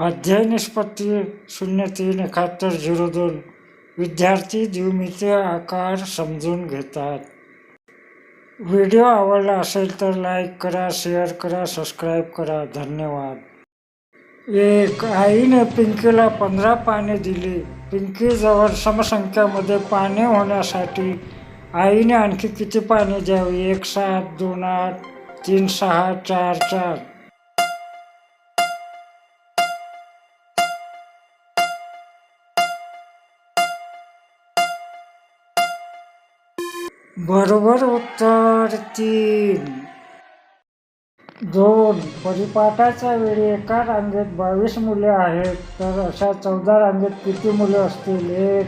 अध्याय निष्पत्ती शून्य तीन एकाहत्तर झिरो दोन. विद्यार्थी द्विमितीय आकार समजून घेतात. व्हिडिओ आवडला असेल तर लाईक करा शेअर करा सबस्क्राईब करा. धन्यवाद. एक आईने पिंकीला पंधरा पाने दिली. पिंकीजवळ समसंख्यामध्ये पाने होण्यासाठी आईने आणखी किती पाने द्यावी? एक सात दोन आठ तीन सहा चार चार. बरोबर उत्तर तीन. दोन. परिपाठाच्या वेळी एका रांगेत बावीस मुले आहेत तर अशा चौदा रांगेत किती मुले असतील? एक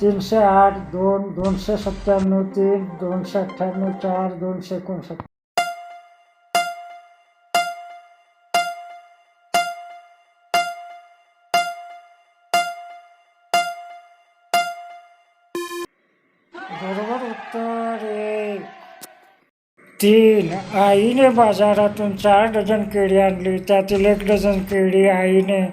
तीनशे आठ दोन दोनशे सत्त्याण्णव तीन दोनशे अठ्ठ्याण्णव चार दोनशे एकोणसत्तर. बरोबर उत्तर. एक तीन आईने बाजारातून चार डझन केळी आणली. त्यातील एक डझन केळी आईने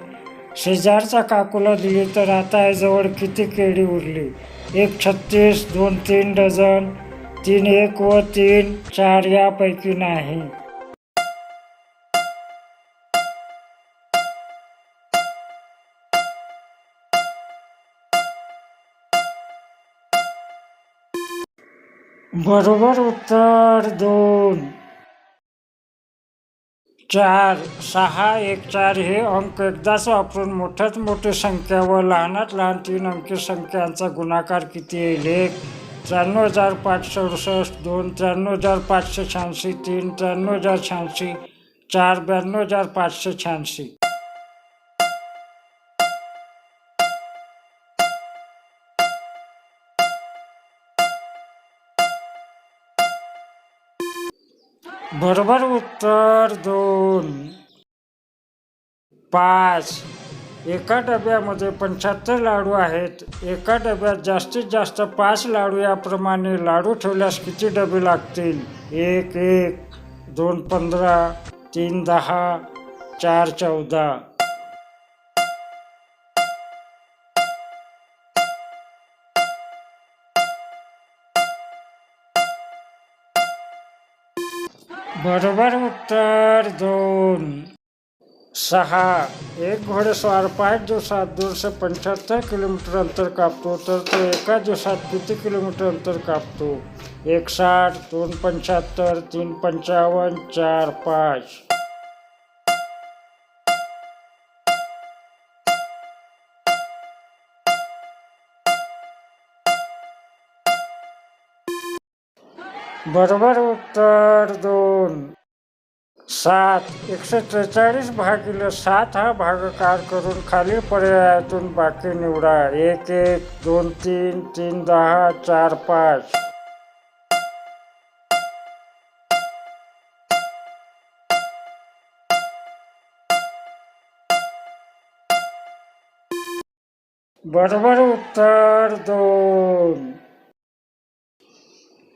शेजारच्या काकूला दिली. तर आता जवळ किती केळी उरली? एक छत्तीस दोन तीन डझन. तीन एक व तीन चार यापैकी नाही. बरोबर उत्तर दोन. चार सहा एक चार हे अंक एकदाच वापरून मोठ्यात मोठी संख्या व लहानात लहान तीन अंकी संख्यांचा गुणाकार किती येईल? एक त्र्याण्णव हजार पाचशे अडुसष्ट दोन त्र्याण्णव हजार पाचशे शहाऐंशी तीन त्र्याण्णव हजार शहाऐंशी चार ब्याण्णव हजार पाचशे शहाऐंशी. बरोबर उत्तर दोन. पाच. एका डब्यामध्ये पंच्याहत्तर लाडू आहेत. एका डब्यात जास्तीत जास्त पाच लाडू याप्रमाणे लाडू ठेवल्यास किती डबे लागतील? एक एक. दोन पंधरा. तीन दहा. चार चौदा. बरोबर उत्तर दोन सहा. एक घोडेस्वार पाच दिवसात दोनशे पंच्याहत्तर किलोमीटर अंतर कापतो तर तो एका दिवसात किती किलोमीटर अंतर कापतो? एक साठ दोन पंच्याहत्तर तीन पंचावन्न चार पाच. बरोबर उत्तर दोन. सात. एकशे त्रेचाळीस भागिले सात हा भागाकार करून खालील पर्यायातून बाकी निवडा. एक एक दोन तीन तीन दहा चार पाच. बरोबर उत्तर दोन.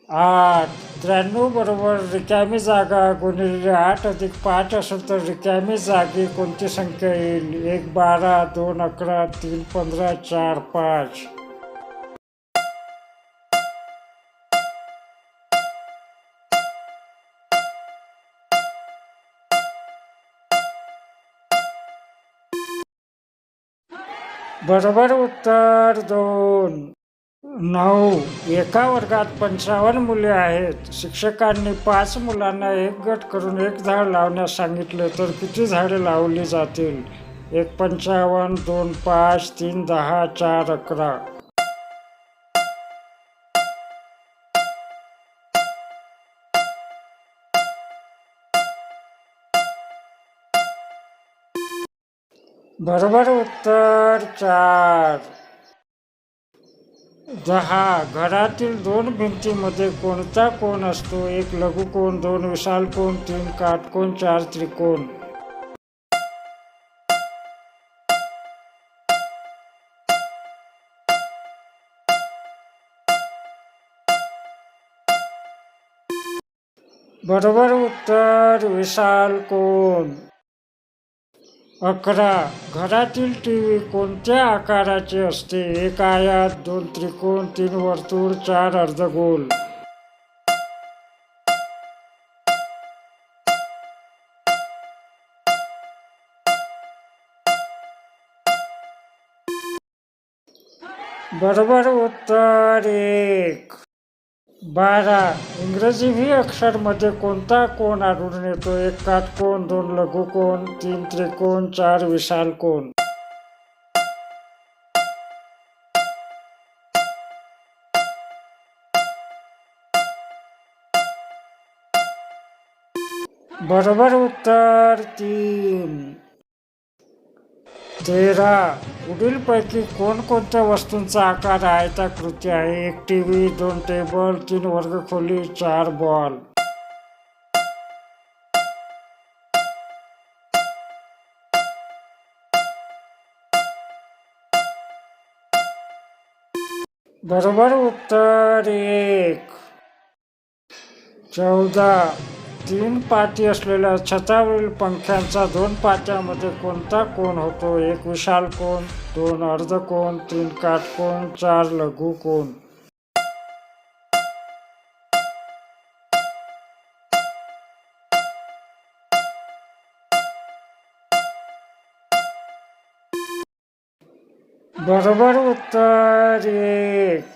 आठ. त्र्याण्णव बरोबर रिकामी जागा गुणिले आठ अधिक पाच असेल तर रिकामी जागी कोणती संख्या येईल? एक बारा दोन अकरा तीन पंधरा चार पाच. बरोबर उत्तर दोन. नऊ. एका वर्गात पंचावन्न मुले आहेत. शिक्षकांनी पाच मुलांना एक गट करून एक झाड लावण्यास सांगितले तर किती झाडे लावली जातील? एक पंचावन्न दोन पाच तीन दहा चार अकरा. बरोबर उत्तर चार. दहा. घरातील दोन भिंतीमध्ये कोणता कोण असतो? एक लघुकोण दोन विशाल कोण तीन काटकोण चार त्रिकोण? बरोबर उत्तर विशाल कोण? अकरा. घरातील टी व्ही कोणत्या आकाराची असते? एक आयात दोन त्रिकोण तीन वर्तुळ चार अर्धगोल. बरोबर उत्तर एक. बारा इंग्रजी व्ही अक्षरमध्ये कोणता कोण आढळून येतो? एक काटकोण दोन लघुकोण तीन त्रिकोण चार विशाल कोण? बरोबर उत्तर तीन. तेरा. पुढीलपैकी कोणकोणत्या वस्तूंचा आकार आयताकृती आहे. एक टी व्ही दोन टेबल तीन वर्गखोली चार बॉल. बरोबर उत्तर एक. चौदा. तीन पाती असलेल्या छतावरील पंख्यांचा दोन पात्यामध्ये कोणता कोण होतो? एक विशाल कोण दोन अर्धकोण तीन काटकोण चार लघु कोण? बरोबर उत्तर एक.